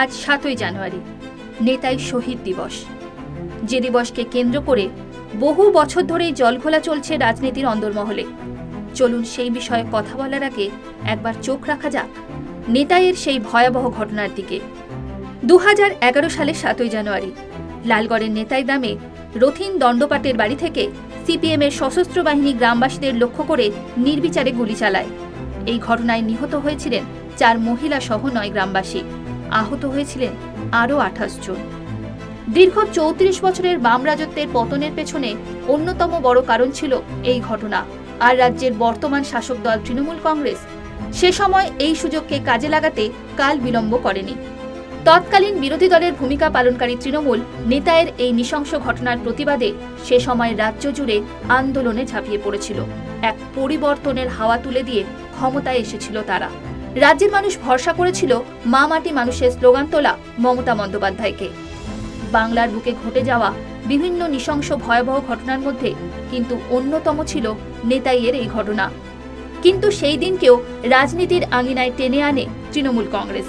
আজ সাতই জানুয়ারি, নেতাই শহীদ দিবস। যে দিবসকে কেন্দ্র করে বহু বছর ধরেই জলঘোলা চলছে রাজনীতির অন্দরমহলে। চলুন সেই বিষয়ে কথা বলার আগে একবার চোখ রাখা যাক নেতাইয়ের সেই ভয়াবহ ঘটনার দিকে। এগারো সালের সাতই জানুয়ারি, লালগড়ের নেতাই গ্রামে রথিন দণ্ডপাটের বাড়ি থেকে সিপিএমের সশস্ত্র বাহিনী গ্রামবাসীদের লক্ষ্য করে নির্বিচারে গুলি চালায়। এই ঘটনায় নিহত হয়েছিলেন চার মহিলা সহ নয় গ্রামবাসী। আহত হয়েছিলেন আরও আঠাশ জন। দীর্ঘ চৌত্রিশ বছরের বাম রাজত্বের পতনের পেছনে অন্যতম বড় কারণ ছিল এই ঘটনা। আর রাজ্যের বর্তমান শাসক দল তৃণমূল কংগ্রেস সে সময় এই সুযোগকে কাজে লাগাতে কাল বিলম্ব করেনি। তৎকালীন বিরোধী দলের ভূমিকা পালনকারী তৃণমূল নেতায়ের এই নৃশংস ঘটনার প্রতিবাদে সে সময় রাজ্য জুড়ে আন্দোলনে ঝাঁপিয়ে পড়েছিল। এক পরিবর্তনের হাওয়া তুলে দিয়ে ক্ষমতায় এসেছিল তারা। রাজ্যের মানুষ ভরসা করেছিল মা মাটি মানুষের স্লোগান তোলা মমতা বন্দ্যোপাধ্যায়কে। বাংলার বুকে ঘটে যাওয়া বিভিন্ন নৃশংস ভয়াবহ ঘটনার মধ্যে কিন্তু অন্যতম ছিল নেতাইয়ের এই ঘটনা। কিন্তু সেই দিনকেও রাজনীতির আঙিনায় টেনে আনে তৃণমূল কংগ্রেস।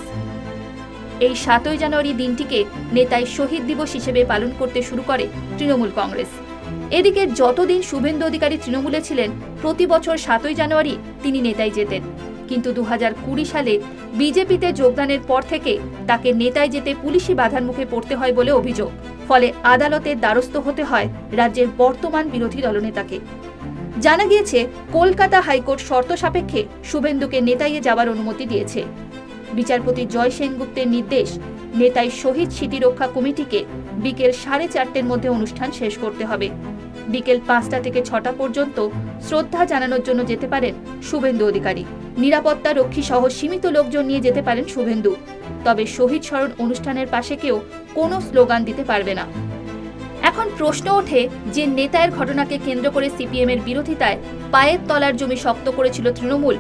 এই সাতই জানুয়ারি দিনটিকে নেতাই শহীদ দিবস হিসেবে পালন করতে শুরু করে তৃণমূল কংগ্রেস। এদিকে যতদিন শুভেন্দু অধিকারী তৃণমূলে ছিলেন, প্রতি বছর সাতই জানুয়ারি তিনি নেতাই যেতেন। কিন্তু দু সালে বিজেপিতে যোগদানের পর থেকে তাকে নেতায় যেতে পুলিশি বাধার মুখে পড়তে হয় বলে অভিযোগ। ফলে আদালতের দ্বারস্থ হতে হয় রাজ্যের বর্তমান বিরোধী দলনেতাকে। জানা গিয়েছে, কলকাতা হাইকোর্ট শর্ত সাপেক্ষে শুভেন্দুকে নেতাইয়ে যাওয়ার অনুমতি দিয়েছে। বিচারপতি জয় সেনগুপ্তের নির্দেশ, নেতাই শহীদ স্মৃতিরক্ষা কমিটিকে বিকেল সাড়ে চারটের মধ্যে অনুষ্ঠান শেষ করতে হবে। বিকেল পাঁচটা থেকে ছটা পর্যন্ত শ্রদ্ধা জানানোর জন্য যেতে পারেন শুভেন্দু অধিকারী। নিরাপত্তা রক্ষী সহ সীমিত লোকজন নিয়ে যেতে পারেন শুভেন্দু। তবে শহীদ স্মরণ অনুষ্ঠানের পাশে কেউ কোনো স্লোগান দিতে পারবে না। এখন প্রশ্ন ওঠে যে নেতায়ের ঘটনাকে কেন্দ্র করে সিপিএম এর বিরোধিতায় পায়ের তলার জমি শক্ত করেছিল তৃণমূল,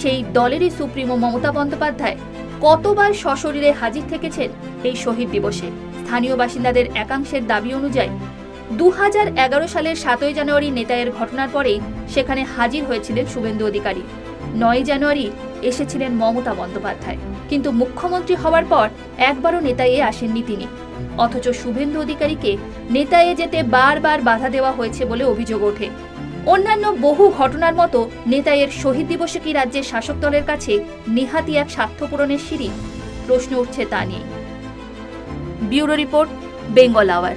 সেই দলেরই সুপ্রিমো মমতা বন্দ্যোপাধ্যায় কতবার সশরীরে হাজির থেকেছেন এই শহীদ দিবসে? স্থানীয় বাসিন্দাদের একাংশের দাবি অনুযায়ী দু হাজার এগারো সালের সাতই জানুয়ারি নেতায়ের ঘটনার পরেই সেখানে হাজির হয়েছিলেন শুভেন্দু অধিকারী। নয় জানুয়ারি এসেছিলেন মমতা বন্দ্যোপাধ্যায়। কিন্তু মুখ্যমন্ত্রী হওয়ার পর একবারও নেতাইয়ে আসেননি তিনি। অথচ শুভেন্দু অধিকারীকে নেতাইয়ে যেতে বারবার বাধা দেওয়া হয়েছে বলে অভিযোগ ওঠে। অন্যান্য বহু ঘটনার মতো নেতাইয়ের শহীদ দিবসে কি রাজ্যের শাসক দলের কাছে নেহাতি এক স্বার্থ পূরণের সিঁড়ি? প্রশ্ন উঠছে তা নিয়ে। Bureau report, Bengal hour.